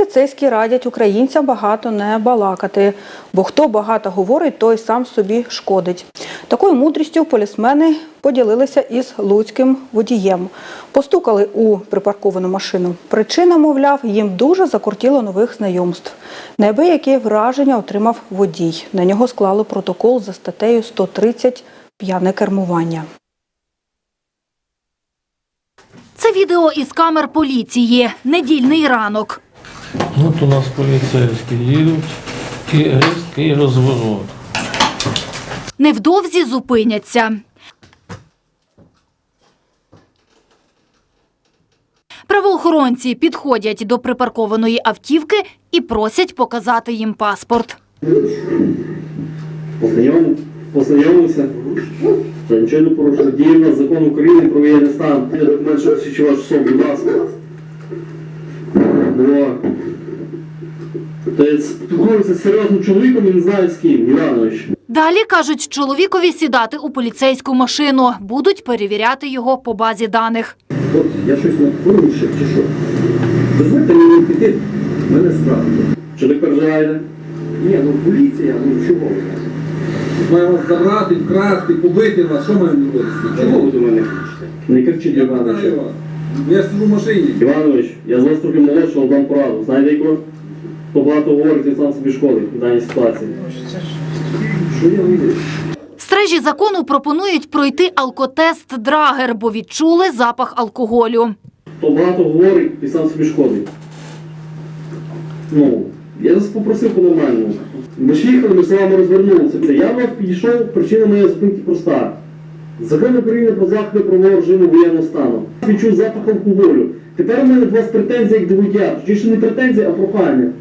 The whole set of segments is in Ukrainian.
поліцейські радять українцям багато не балакати, бо хто багато говорить, той сам собі шкодить. Такою мудрістю полісмени поділилися із луцьким водієм. Постукали у припарковану машину. Причина, мовляв, їм дуже закортіло нових знайомств. Неабияке враження отримав водій. На нього склали протокол за статтею 130 п'яне кермування. Це відео із камер поліції. Недільний ранок. От у нас поліцейські їдуть і різкий розворот. Невдовзі зупиняться. Правоохоронці підходять до припаркованої автівки і просять показати їм паспорт. Познайом, познайомився. Нічого не порушив. Діє в нас закон України про воєнний стан. Документ, що посвідчив будь ласка. Ну, то з серйозним чоловіком і не знаю з ким, Іванович. Далі кажуть чоловікові сідати у поліцейську машину. Будуть перевіряти його по базі даних. Хлопці, я щось порушив чи що? Дозвольте мені піти, в мене справа. Що так переживаєте? Ні, ну поліція, ну чого ви? Має вас забрати, вкрасти, побити вас, що маємо робити? Чого ви до мене кричите? Не кричіть, Я Іванович. Я сиджу в машині. Іванович, я з вас трохи молодшого дам пораду. Знаєте яку? Хто багато говорить, він сам собі шкодить в даній ситуації. Що я вийду? Стражі закону пропонують пройти алкотест Драгер, бо відчули запах алкоголю. Хто багато говорить, і сам собі шкодить. Ну, я вас попросив по-нормальному. Ми ж їхали, ми з вами розвернулися. Я вам підійшов, причина моєї зупинки проста. Закон України про заходи правового режиму воєнного стану. Відчув запах алкоголю. Тепер у мене до вас претензія як до водія. Точніше не претензія, а прохання.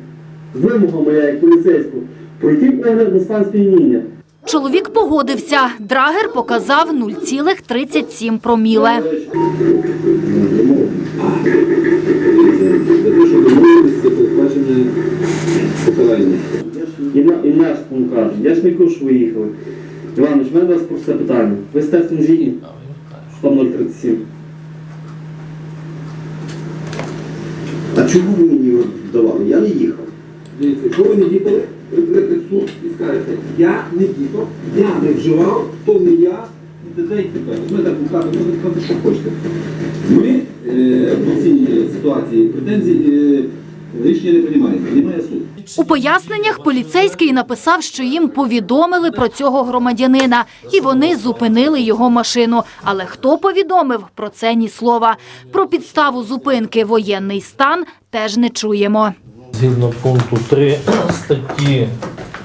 Вимога моя як поліцейського. Пройти огляд на стан сп'яніння. Чоловік погодився. Драгер показав 0,37 проміле. І, на, і наш пункт каже. Я ж не кажу, що ви їхали. Іванович, в мене до вас просте питання. Ви згідні? Що там 037? А чому ви мені його давали? Я не їхав. Дивіться, якщо ви не їхали, ви прийдете в суд і скажете, я не їхав, я не вживав, то не я, і т.д. і т.п. Ми так кажемо, можете сказати, що хочете. Ми е, в цій ситуації претензій е, рішення не приймаємо, приймає суд. У поясненнях поліцейський написав, що їм повідомили про цього громадянина, і вони зупинили його машину. Але хто повідомив про це ні слова. Про підставу зупинки воєнний стан теж не чуємо. Згідно пункту 3 статті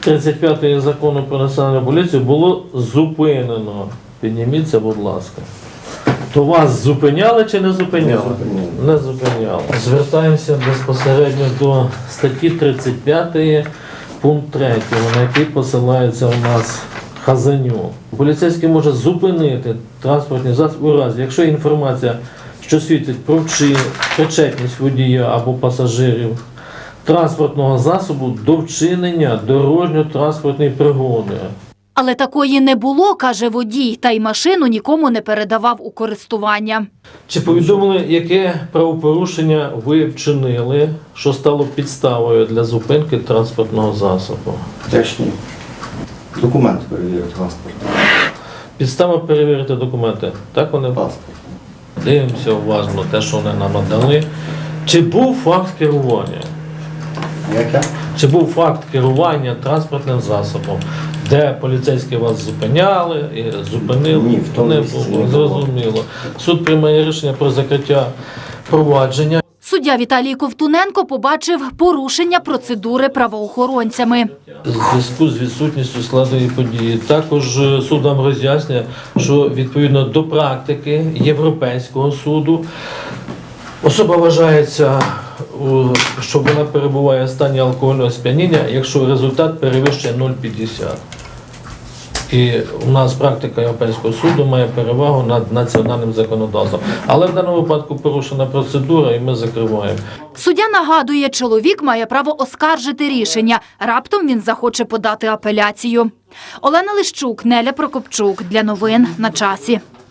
35 закону про національну поліцію було зупинено. Підніміться, будь ласка. То вас зупиняли чи не зупиняли? Не зупиняли. Звертаємося безпосередньо до статті 35 пункт 3, на який посилається у нас Хазаню. Поліцейський може зупинити транспортний засіб у разі, якщо інформація, що свідчить про причетність водія або пасажирів транспортного засобу до вчинення дорожньо-транспортної пригоди. Але такої не було, каже водій, та й машину нікому не передавав у користування. Чи повідомили, яке правопорушення ви вчинили, що стало підставою для зупинки транспортного засобу? Теж ні. Документ перевірити паспорт. Підстава перевірити документи. Так вони Паспорт. дивимося уважно те, що вони нам надали. Чи був факт керування? Яке? Чи був факт керування транспортним засобом, де поліцейські вас зупиняли і зупинили? Ні, в тому не місці було. не було. Зрозуміло. Суд приймає рішення про закриття провадження. Суддя Віталій Ковтуненко побачив порушення процедури правоохоронцями. У зв'язку з відсутністю складної події. Також е, суд нам роз'яснює, що відповідно до практики Європейського суду особа вважається, що вона перебуває в стані алкогольного сп'яніння, якщо результат перевищує 0,50. І у нас практика Європейського суду має перевагу над національним законодавством. Але в даному випадку порушена процедура, і ми закриваємо. Суддя нагадує, чоловік має право оскаржити рішення. Раптом він захоче подати апеляцію. Олена Лищук, Неля Прокопчук. Для новин на часі.